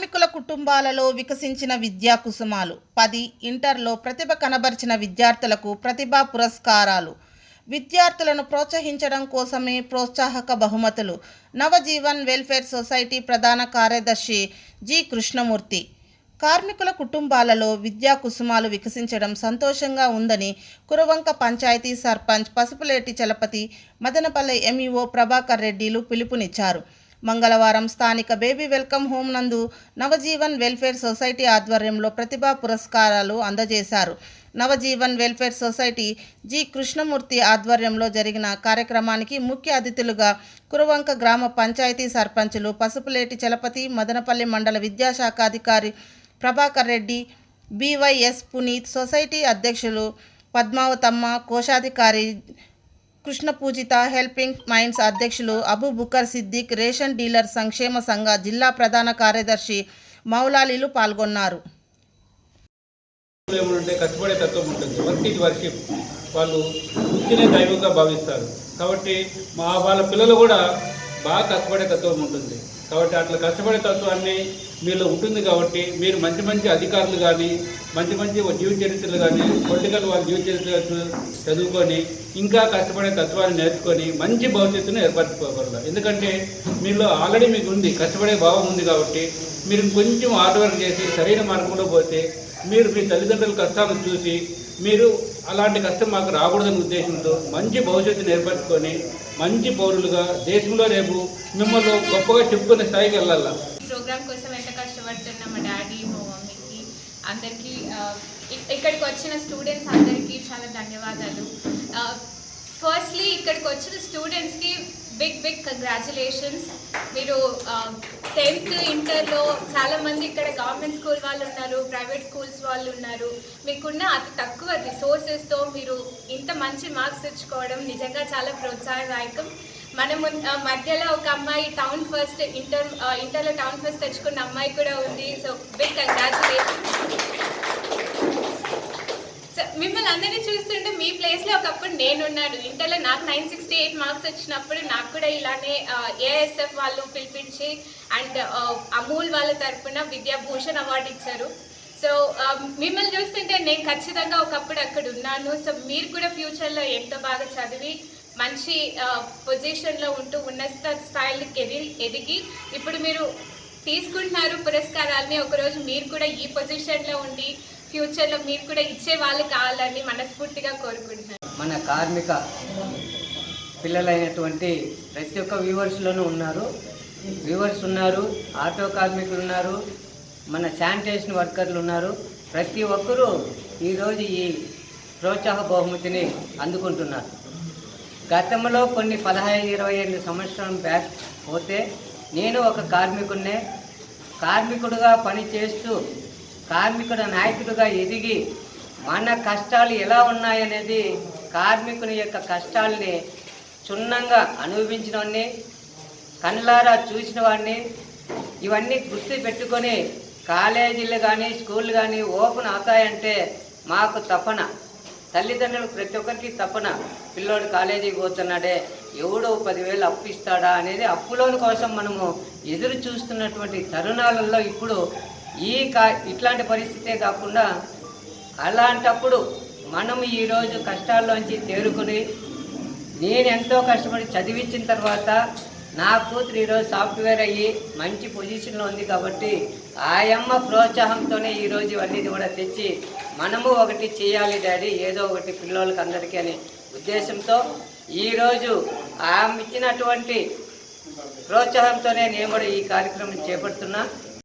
కార్మికుల కుటుంబాలలో వికసించిన విద్యా కుసుమాలు. పది ఇంటర్లో ప్రతిభ కనబరిచిన విద్యార్థులకు ప్రతిభా పురస్కారాలు. విద్యార్థులను ప్రోత్సహించడం కోసమే ప్రోత్సాహక బహుమతులు. నవజీవన్ వెల్ఫేర్ సొసైటీ ప్రధాన కార్యదర్శి జి కృష్ణమూర్తి. కార్మికుల కుటుంబాలలో విద్యా కుసుమాలు వికసించడం సంతోషంగా ఉందని కురవంక పంచాయతీ సర్పంచ్ పసుపులేటి చలపతి మదనపల్లె ఎంఈఓ ప్రభాకర్ రెడ్డిలు పిలుపునిచ్చారు. మంగళవారం స్థానిక బేబీ వెల్కమ్ హోమ్ నందు నవజీవన్ వెల్ఫేర్ సొసైటీ ఆధ్వర్యంలో ప్రతిభా పురస్కారాలు అందజేశారు. Navajeevan welfare society G Krishnamurthy ఆధ్వర్యంలో జరిగిన కార్యక్రమానికి ముఖ్య అతిథులుగా కురవంక గ్రామ పంచాయతీ సర్పంచులు పసుపులేటి చలపతి మదనపల్లి మండల విద్యాశాఖ అధికారి ప్రభాకర్ రెడ్డి బీవైఎస్ పునీత్ సొసైటీ అధ్యక్షులు పద్మావతమ్మ కోశాధికారి కృష్ణ పూజిత హెల్పింగ్ మైండ్స్ అధ్యక్షులు అబు బుకర్ సిద్దిక్ రేషన్ డీలర్ సంక్షేమ సంఘ జిల్లా ప్రధాన కార్యదర్శి మౌలాలీలు పాల్గొన్నారు. ఏమంటే కష్టపడే తత్వం ఉంటుంది. Work it worship. వాళ్ళు వృత్తినే దైవంగా భావిస్తారు. కాబట్టి మా వాళ్ళ పిల్లలు కూడా బాగా కష్టపడే తత్వం ఉంటుంది. కాబట్టి అట్లా కష్టపడే తత్వాన్ని మీలో ఉంటుంది కాబట్టి మీరు మంచి మంచి అధికారులు కానీ మంచి మంచి జీవ చరిత్రలు కానీ పొలిటికల్ వాళ్ళ జీవ చరిత్రలు చదువుకొని ఇంకా కష్టపడే తత్వాన్ని నేర్చుకొని మంచి భవిష్యత్తును ఏర్పరచుకోగలరు ఎందుకంటే మీలో ఆల్రెడీ మీకు ఉంది కష్టపడే భావం ఉంది కాబట్టి మీరు కొంచెం హార్డ్ వర్క్ చేసి సరైన మార్గంలో పోతే మీరు మీ తల్లిదండ్రుల కష్టాలను చూసి మీరు అలాంటి కష్టం మాకు రాకూడదనే ఉద్దేశంతో మంచి భవిష్యత్తును ఏర్పరచుకొని మంచి పౌరులుగా దేశంలో రేపు మిమ్మల్ని గొప్పగా చెప్పుకునే స్థాయికి వెళ్ళాలా? ప్రోగ్రామ్ కోసం ఎంత కష్టపడుతున్నా మా డాడీ మా మమ్మీకి అందరికీ ఇక్కడికి వచ్చిన స్టూడెంట్స్ అందరికీ చాలా ధన్యవాదాలు. ఫస్ట్లీ ఇక్కడికి వచ్చిన స్టూడెంట్స్కి బిగ్ బిగ్ కంగ్రాచులేషన్స్ మీరు టెన్త్ ఇంటర్లో చాలామంది ఇక్కడ గవర్నమెంట్ స్కూల్ వాళ్ళు ఉన్నారు ప్రైవేట్ స్కూల్స్ వాళ్ళు ఉన్నారు. మీకున్న అతి తక్కువ రిసోర్సెస్తో మీరు ఇంత మంచి మార్క్స్ తెచ్చుకోవడం నిజంగా చాలా ప్రోత్సాహదాయకం. మనము మధ్యలో ఒక అమ్మాయి టౌన్ ఫస్ట్ ఇంటర్ ఇంటర్లో టౌన్ ఫస్ట్ తెచ్చుకున్న అమ్మాయి కూడా ఉంది. సో బిగ్ కంగ్రాచులేషన్ మిమ్మల్ని అందరినీ చూస్తుంటే మీ ప్లేస్లో ఒకప్పుడు నేనున్నాను. ఇంటర్లో నాకు నైన్ సిక్స్టీ ఎయిట్ మార్క్స్ వచ్చినప్పుడు నాకు కూడా ఇలానే ఏఎస్ఎఫ్ వాళ్ళు పిలిపించి అండ్ అమూల్ వాళ్ళ తరఫున విద్యాభూషణ్ అవార్డు ఇచ్చారు. సో మిమ్మల్ని చూస్తుంటే నేను ఖచ్చితంగా ఒకప్పుడు అక్కడ ఉన్నాను. సో మీరు కూడా ఫ్యూచర్లో ఎంతో బాగా చదివి మంచి పొజిషన్లో ఉంటూ ఉన్నత స్థాయికి ఎదిగి ఎదిగి ఇప్పుడు మీరు తీసుకుంటున్నారు పురస్కారాలని. ఒకరోజు మీరు కూడా ఈ పొజిషన్లో ఉండి ఫ్యూచర్లో మీరు కూడా ఇచ్చే వాళ్ళు కావాలని మనస్ఫూర్తిగా కోరుకుంటున్నాను. మన కార్మిక పిల్లలైనటువంటి ప్రతి ఒక్క వ్యూవర్స్లోనూ ఉన్నారు. వ్యూవర్స్ ఉన్నారు ఆటో కార్మికులు ఉన్నారు మన శానిటేషన్ వర్కర్లు ఉన్నారు. ప్రతి ఒక్కరూ ఈరోజు ఈ ప్రోత్సాహ బహుమతిని అందుకుంటున్నారు. గతంలో కొన్ని పదహైదు ఇరవై ఐదు సంవత్సరం బ్యాక్ పోతే నేను ఒక కార్మికుడినే కార్మికుడుగా పనిచేస్తూ కార్మికుడు నాయకుడిగా ఎదిగి మన కష్టాలు ఎలా ఉన్నాయనేది కార్మికుని యొక్క కష్టాల్ని క్షుణ్ణంగా అనుభవించిన వాడిని కళ్ళారా చూసిన వాడిని ఇవన్నీ గుర్తు పెట్టుకొని కాలేజీలు కానీ స్కూళ్ళు కానీ ఓపెన్ అవుతాయంటే మాకు తపన. తల్లిదండ్రులు ప్రతి ఒక్కరికి తపన. పిల్లోడు కాలేజీకి పోతున్నాడే ఎవడో పదివేలు అప్పు ఇస్తాడా అనేది అప్పులోని కోసం మనము ఎదురు చూస్తున్నటువంటి తరుణాలలో ఇప్పుడు ఈ కా ఇట్లాంటి పరిస్థితే కాకుండా అలాంటప్పుడు మనం ఈరోజు కష్టాల్లోంచి తేరుకొని నేను ఎంతో కష్టపడి చదివించిన తర్వాత నా కూతురు ఈరోజు సాఫ్ట్వేర్ అయ్యి మంచి పొజిషన్లో ఉంది కాబట్టి ఆయమ్మ ప్రోత్సాహంతోనే ఈరోజు ఇవన్నీ కూడా తెచ్చి మనము ఒకటి చేయాలి డాడీ ఏదో ఒకటి పిల్లలకి అందరికీ అనే ఉద్దేశంతో ఈరోజు ఆమె ఇచ్చినటువంటి ప్రోత్సాహంతోనే నేను కూడా ఈ కార్యక్రమం చేపడుతున్నా.